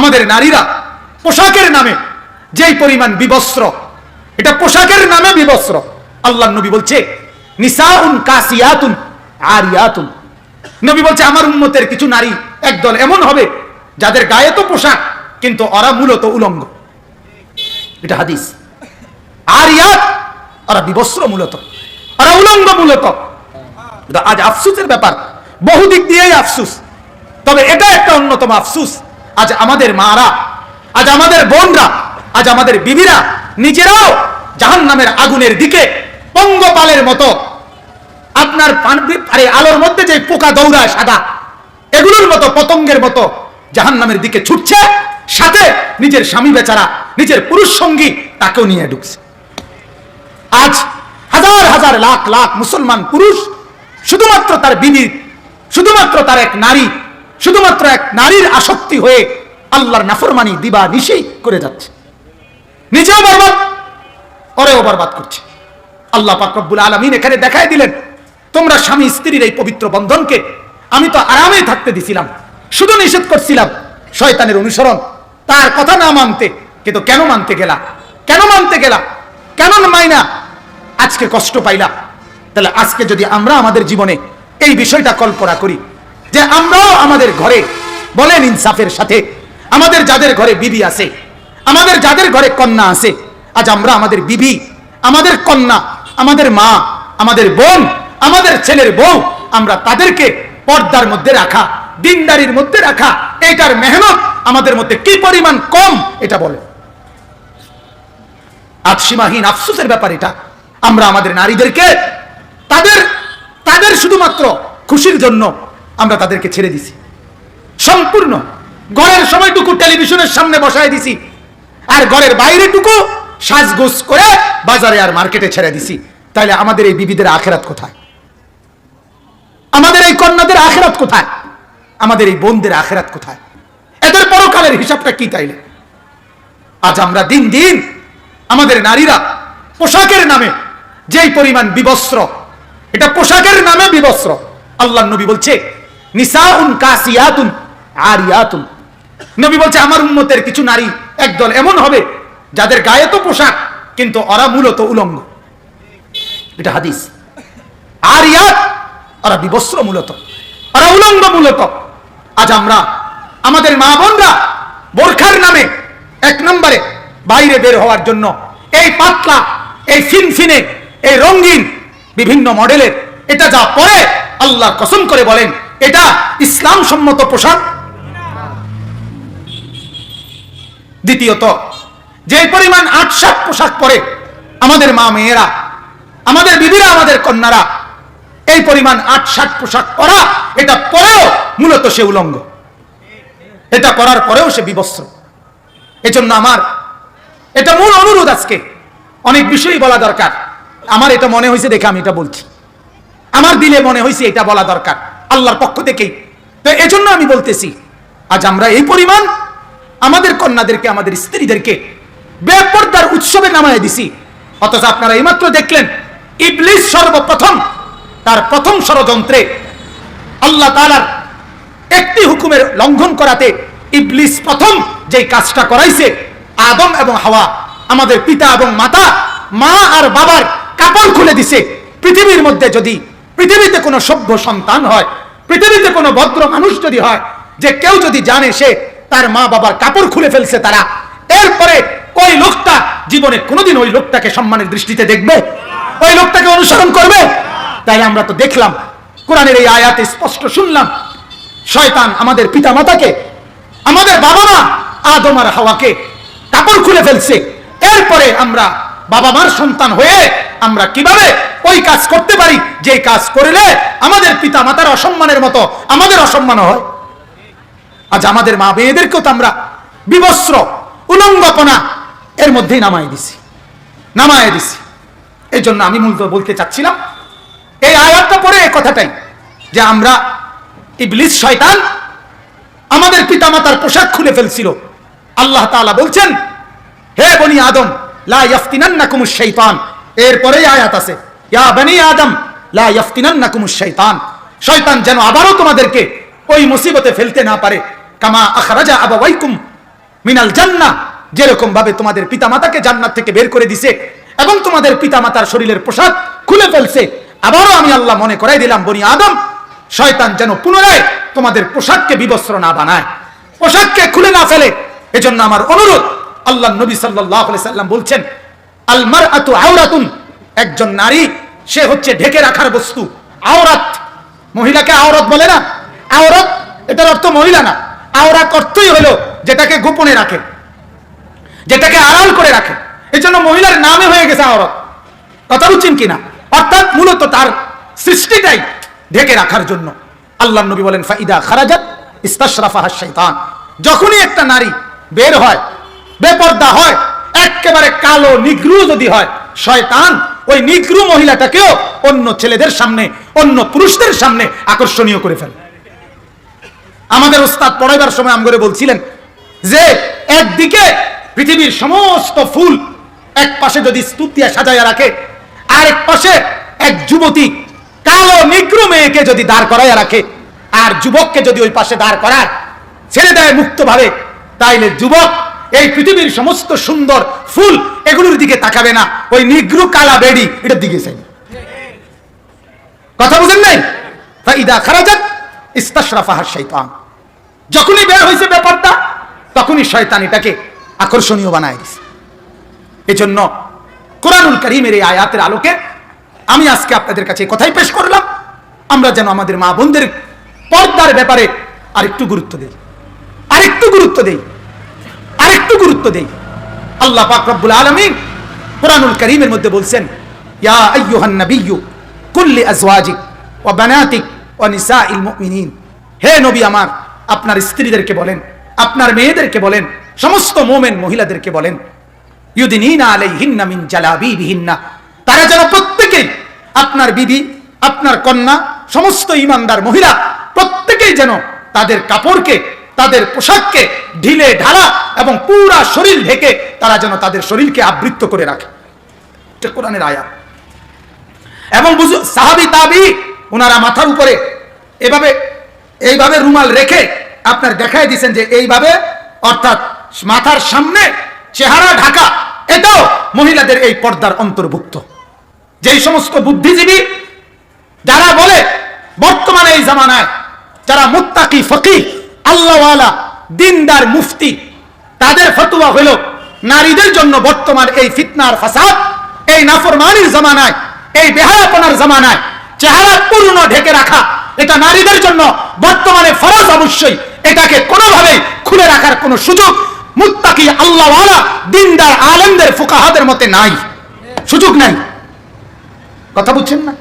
আমাদের নারীরা পোশাকের নামে যেই পরিমাণ বিবস্ত্র, এটা পোশাকের নামে বিবস্ত্র। আল্লাহ নবী বলছে নবী বলছে, আমার উম্মতের কিছু নারী একদল এমন হবে যাদের গায়ে তো পোশাক, কিন্তু ওরা মূলত উলঙ্গ। এটা হাদিস। আরিয়াত, ওরা বিবস্ত্র মূলত, ওরা উলঙ্গ মূলত। আজ আফসুসের ব্যাপার, বহু দিক দিয়েই আফসুস। তবে এটা একটা অন্যতম আফসুস। আজ আমাদের মারা, আজ আমাদের বোনরা, আজ আমাদের বিবিরা, নিজেরাও জাহান নামের আগুনের দিকে পঙ্গপালের মতো আপনার আরে আলোর মধ্যে যে পোকা দৌড়ায় সাদা, এগুলোর মতো পতঙ্গের মতো জাহান নামের দিকে ছুটছে, সাথে নিজের স্বামী বেচারা, নিজের পুরুষ সঙ্গী তাকেও নিয়ে ঢুকছে। আজ হাজার হাজার লাখ লাখ মুসলমান পুরুষ শুধুমাত্র তার বিবির শুধুমাত্র তার এক নারী, শুধুমাত্র এক নারীর আসক্তি হয়ে আল্লাহর নাফরমানি দিবা নিশেই করে যাচ্ছে। নিজেও বরবাদ ওরেও বরবাদ করছে। আল্লাহ পাক রব্বুল আলমিন এখানে দেখাই দিলেন, তোমরা স্বামী স্ত্রীর এই পবিত্র বন্ধনকে, আমি তো আরামে থাকতে দিছিলাম, শুধু নিষেধ করছিলাম, শয়তানের অনুসরণ, তার কথা না মানতে, কিন্তু কেন মানতে গেলা? কেন মানতে গেলা? কেন মাইনা? আজকে কষ্ট পাইলা। তাহলে আজকে যদি আমরা আমাদের জীবনে এই বিষয়টা কল্পনা করি, যে আমরাও আমাদের ঘরে বলেন ইনসাফের সাথে আমাদের যাদের ঘরে বিবি আছে, আমাদের যাদের ঘরে কন্যা আছে, আজ আমরা আমাদের বিবি, আমাদের কন্যা, আমাদের মা, আমাদের বোন, আমাদের ছেলের বউ, আমরা তাদেরকে পর্দার মধ্যে রাখা, দিনদারির মধ্যে রাখা, এটার মেহনত আমাদের মধ্যে কি পরিমাণ কম, এটা বলে। আজ সীমাহীন আফসোসের ব্যাপার এটা। আমরা আমাদের নারীদেরকে তাদের তাদের শুধুমাত্র খুশির জন্য আমরা তাদেরকে ছেড়ে দিছি। সম্পূর্ণ ঘরের সময়টুকু টেলিভিশনের সামনে বসায় দিছি। আর ঘরের বাইরেটুকু সাজগোজ করে বাজারে আর মার্কেটে ছেড়ে দিছি। তাইলে আমাদের এই বিবিদের আখেরাত কোথায়? আমাদের এই কন্যাদের আখেরাত কোথায়? আমাদের এই বোনদের আখেরাত কোথায়? এদের পরকালের হিসাবটা কি তাইলে? আজ আমরা দিন দিন আমাদের নারীরা পোশাকের নামে যেই পরিমাণ বিবস্ত্র, এটা পোশাকের নামে বিবস্ত্র। আল্লাহ নবী বলছে, নিসাউন কাসিয়াতুন আরিয়াতুন। নবী বলছে, আমার উম্মতের কিছু নারী একদল এমন হবে যাদের গায়ে তো পোশাক, কিন্তু ওরা মূলত উলঙ্গ। এটা হাদিস। আরিয়াত ওরা বিবস্ত্র মূলত। ওরা উলঙ্গ মূলত। আজ আমরা, আমাদের মা বোনরা বোরখার নামে এক নম্বরে বাইরে বের হওয়ার জন্য এই পাতলা, এই ফিনফিনে, এই রঙিন বিভিন্ন মডেলের, এটা যা পরে আল্লাহ কসম করে বলেন, এটা ইসলাম সম্মত পোশাক। দ্বিতীয়ত যে পরিমাণ আটসাট পোশাক পরে আমাদের মা মেয়েরা, আমাদের বিবিরা, আমাদের কন্যারা, এই পরিমাণ আটসাট পোশাক পরা, এটা পরেও মূলত সে উলঙ্গ। এটা করার পরেও সে বিবস্ত্র। এজন্য আমার এটা মূল অনুরোধ আজকে। অনেক বিষয়ই বলা দরকার। আমার এটা মনে হয়েছে দেখে আমি এটা বলছি। আমার দিলে মনে হয়েছে এটা বলা দরকার, আল্লাহর পক্ষ থেকেই। তো এজন্য আমি বলতেছি, আজ আমরা এই পরিমাণ আমাদের কন্যাদেরকে, আমাদের স্ত্রীদেরকে বেপর্দার উৎসবে নামায় দিছি। অথচ আপনারা এইমাত্র দেখলেন, ইবলিস সর্বপ্রথম, তার প্রথম ষড়যন্ত্রে আল্লাহ তালার একটি হুকুমের লঙ্ঘন করাতে ইবলিস প্রথম যেই কাজটা করাইছে, আদম এবং হাওয়া, আমাদের পিতা এবং মাতা, মা আর বাবার কাপড় খুলে দিছে। পৃথিবীর মধ্যে যদি, পৃথিবীতে কোনো সভ্য সন্তান হয়, পৃথিবীতে কোনো ভদ্র মানুষ যদি হয়, যে কেউ যদি জানে সে তার মা বাবার কাপড় খুলে ফেলছে তারা। এরপরে ওই লোকটা জীবনে কোনোদিন ওই লোকটাকে সম্মানের দৃষ্টিতে দেখবে, ওই লোকটাকে অনুসরণ করবে। তাই আমরা তো দেখলাম, কোরআনের এই আয়াতে স্পষ্ট শুনলাম, শয়তান আমাদের পিতা মাতাকে আমাদের বাবা মা আদম আর হাওয়াকে কাপড় খুলে ফেলছে। এরপরে আমরা বাবা মার সন্তান হয়ে আমরা কীভাবে ওই কাজ করতে পারি? যে কাজ করলে আমাদের পিতা মাতার অসম্মানের মতো, আমাদের অসম্মান হয়। আজ আমাদের মা মেয়েদেরকেও তো আমরা বিবস্ত্র, উলঙ্গপনা এর মধ্যেই নামাই দিছি। নামায় দিছি। এই জন্য আমি মূলত বলতে চাচ্ছিলাম, এই আয়াতটা পরে এই কথাটাই, যে আমরা ইবলিস শয়তান আমাদের পিতামাতার পোশাক খুলে ফেলছিল। আল্লাহ তাআলা বলছেন, হে বনি আদম, লা ইয়াফতিনান্নাকুমুশ শাইতান এরপরেই আয়াত আছে, ইয়া বনি আদম, লা ইয়াফতিনান্নাকুমুশ শাইতান শয়তান যেন আবারও তোমাদেরকে ওই মুসিবতে ফেলতে না পারে। কামা আখরাজা আবাওয়াইকুম মিনাল জান্না। যেরকম ভাবে তোমাদের পিতামাতাকে জান্নাত থেকে বের করে দিছে এবং তোমাদের পিতামাতার শরীরের পোশাক খুলে ফেলছে, আবারও আমি আল্লাহ মনে করাই দিলাম, বনি আদম, শয়তান যেন পুনরায় তোমাদের পোশাককে বিবস্ত্র না বানায়, পোশাককে খুলে না ফেলে। এজন্য আমার অনুরোধ আল্লাহ নবী সাল্লাহ সাল্লাম বলছেন আলমার আতু আওরাতুন। একজন নারী, সে হচ্ছে ঢেকে রাখার বস্তু, আওরাত। মহিলাকে আওরাত বলে না? আওরাত, এটার অর্থ মহিলা না। আওরাত অর্থই হলো যেটাকে গোপনে রাখে, যেটাকে আড়াল করে রাখে। এই জন্য মহিলার নামে হয়ে গেছে আওরাত। কথা বুঝছেন কিনা? অর্থাৎ মূলত তার সৃষ্টিটাই ঢেকে রাখার জন্য। আল্লাহ নবী বলেন, ফাইদা খারাজাত ইস্তাশরাফাহা শয়তান যখনই একটা নারী বের হয়, বেপর্দা হয়, একেবারে কালো, নিগ্রু যদি হয়, শয়তান ওই নিগ্রু মহিলাটাকেও অন্য ছেলেদের সামনে, অন্য পুরুষদের সামনে আকর্ষণীয় করে ফেলে। আমাদের ওস্তাদ পড়াইবার সময় আমগরে বলছিলেন যে, একদিকে পৃথিবীর সমস্ত ফুল এক পাশে যদি স্তূপ দিয়ে সাজাইয়া রাখে, আরেক পাশে এক যুবতী কালো নিগ্রু মেয়েকে যদি দাঁড় করাইয়া রাখে, আর যুবককে যদি ওই পাশে দাঁড় করায়, ছেড়ে দেয় মুক্তভাবে, তাইলে যুবক এই পৃথিবীর সমস্ত সুন্দর ফুল এগুলোর দিকে তাকাবে না, ওই নিগ্রু কালা বেড়ি এটার দিকে চাইবে কথা বুঝেন নাই? ফাইদা খারাজাত ইস্তাশরাফাহার শৈতান যখনই বের হয়েছে ব্যাপারটা, তখনই শয়তান এটাকে আকর্ষণীয় বানায় দিছে। এজন্য কোরআনুল করিমের এই আয়াতের আলোকে আমি আজকে আপনাদের কাছে কথাই পেশ করলাম, আমরা যেন আমাদের মা বোনদের পর্দার ব্যাপারে আরেকটু গুরুত্ব দেই। আরেকটু গুরুত্ব দেই। আরেকটু গুরুত্ব দেই। আল্লাহ পাক রব্বুল আলামিন কোরআনুল করিমের মধ্যে বলছেন, ইয়া আইয়ুহান নাবিয়্যু, কুল্লি আজওয়াজিক ওয়া বানাতিক ওয়া নিসাইল মুমিনিন। হে নবী আমার আপনার স্ত্রীদেরকে বলেন, আপনার মেয়েদেরকে বলেন, সমস্ত মোমেন মহিলাদেরকে বলেন তারা যেন প্রত্যেকেই আপনার বিবি, আপনার কন্যা, সমস্ত ইমানদার মহিলা, প্রত্যেকেই যেন তাদের কাপড়কে, তাদের পোশাককে ঢিলে ঢালা এবং পুরা শরীর ঢেকে তারা যেন তাদের শরীরকে আবৃত্ত করে রাখে। কোরআনের আয়া এবং বুঝু সাহাবি তাবি ওনারা মাথার উপরে এভাবে, এইভাবে রুমাল রেখে আপনার দেখাই দিয়েছেন যে এইভাবে, অর্থাৎ মাথার সামনে চেহারা ঢাকা, এটাও মহিলাদের এই পর্দার অন্তর্ভুক্ত। যেই সমস্ত বুদ্ধিজীবী যারা বলে, বর্তমানে এই জামানায় যারা মুত্তাকি ফকি আল্লাহওয়ালা, দিনদার মুফতি, তাদের ফতুয়া হইল নারীদের জন্য বর্তমান এই ফিতনার ফাসাদ, এই নাফরমানির জামানায়, এই বেহায়াপনার জামানায়, চেহারা পূর্ণ ঢেকে রাখা, এটা নারীদের জন্য বর্তমানে ফরজ অবশ্যই। এটাকে কোনোভাবেই খুলে রাখার কোনো সুযোগ মুত্তাকি আল্লাহওয়ালা দিনদার আলেমদের, ফুকাহাদের মতে নাই। সুযোগ নাই। কথা বুঝছেন না?